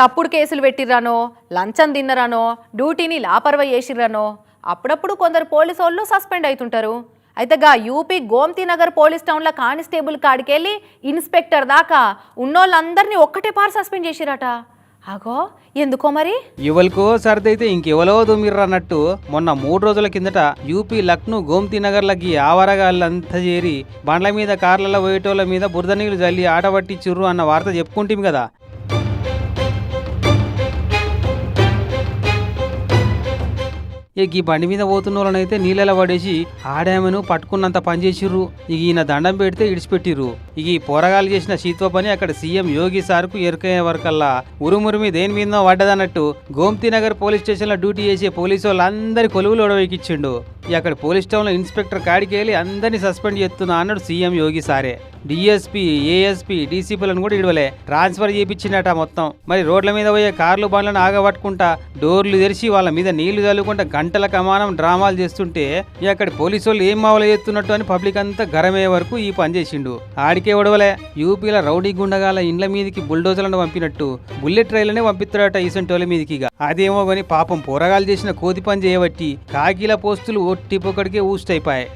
తప్పుడు కేసులు పెట్టిర్రానో లంచం తిన్నరానో డ్యూటీని లాపర్వ చేసిర్రానో అప్పుడప్పుడు కొందరు పోలీసు వాళ్ళు సస్పెండ్ అవుతుంటారు అయితే గా యూపీ గోంతినగర్ పోలీస్ టౌన్లో కానిస్టేబుల్ కాడికెళ్ళి ఇన్స్పెక్టర్ దాకా ఉన్నోళ్ళందరినీ ఒక్కటే పారు సస్పెండ్ చేసిరట. అగో ఎందుకో మరి? ఎవరికో సర్దైతే ఇంకెవలో దుమ్మిర్రు అన్నట్టు మొన్న మూడు రోజుల కిందట యూపీ లక్నో గోమతి నగర్లకి ఆవరగాళ్ళంతా చేరి బండ్ల మీద కార్లలో పోయేటోళ్ళ మీద బురద నీళ్ళు జల్లి ఆట పట్టించుర్రు అన్న వార్త చెప్పుకుంటాం కదా. ఇక ఈ బండి మీద పోతున్న వాళ్ళనైతే నీళ్ళలో పడేసి ఆడామను పట్టుకున్నంత పని చేసిర్రు. ఇక ఈయన దండం పెడితే ఇడిచిపెట్టిర్రు. ఇక ఈ పోరగాలు చేసిన సీత్వ పని అక్కడ సీఎం యోగి సార్కు ఎరుకయ్యే వరకల్లా ఉరుమురిమి దేని మీద పడ్డదన్నట్టు గోమతి నగర్ పోలీస్ స్టేషన్లో డ్యూటీ చేసే పోలీసు వాళ్ళందరి కొలువులు ఒడవెక్కిచ్చిండు. ఇక అక్కడ పోలీస్ టౌన్లో ఇన్స్పెక్టర్ కాడికి వెళ్ళి అందరినీ సస్పెండ్ చేస్తున్నా అన్నాడు సీఎం యోగి సారే. డిఎస్పీ ఏఎస్పీ డీసీపీలను కూడా ఇడవలే. ట్రాన్స్ఫర్ చేయించిండట మొత్తం. మరి రోడ్ల మీద పోయే కార్లు బండ్లను ఆగబట్టుకుంటా డోర్లు తెరిచి వాళ్ళ మీద నీళ్ళు చల్లుకుంటా గంటల కమానం డ్రామాలు చేస్తుంటే అక్కడ పోలీసు వాళ్ళు ఏం మావలు చేస్తున్నట్టు అని పబ్లిక్ అంతా గరమే వరకు ఈ పని చేసిండు. ఆడికే ఒడవలే యూపీల రౌడీ గుండగాల ఇండ్ల మీదకి బుల్డోజర్లను పంపినట్టు బుల్లెట్ రైళ్ళనే పంపిస్తాడట ఈసంటోళ్ళ మీదకి అదేమో గాని పాపం పోరగాలు చేసిన కోతి పని చేయబట్టి కాకిల పోస్టులు ఒట్టిపొక్కడికే ఊస్ట్ అయిపోయాయి.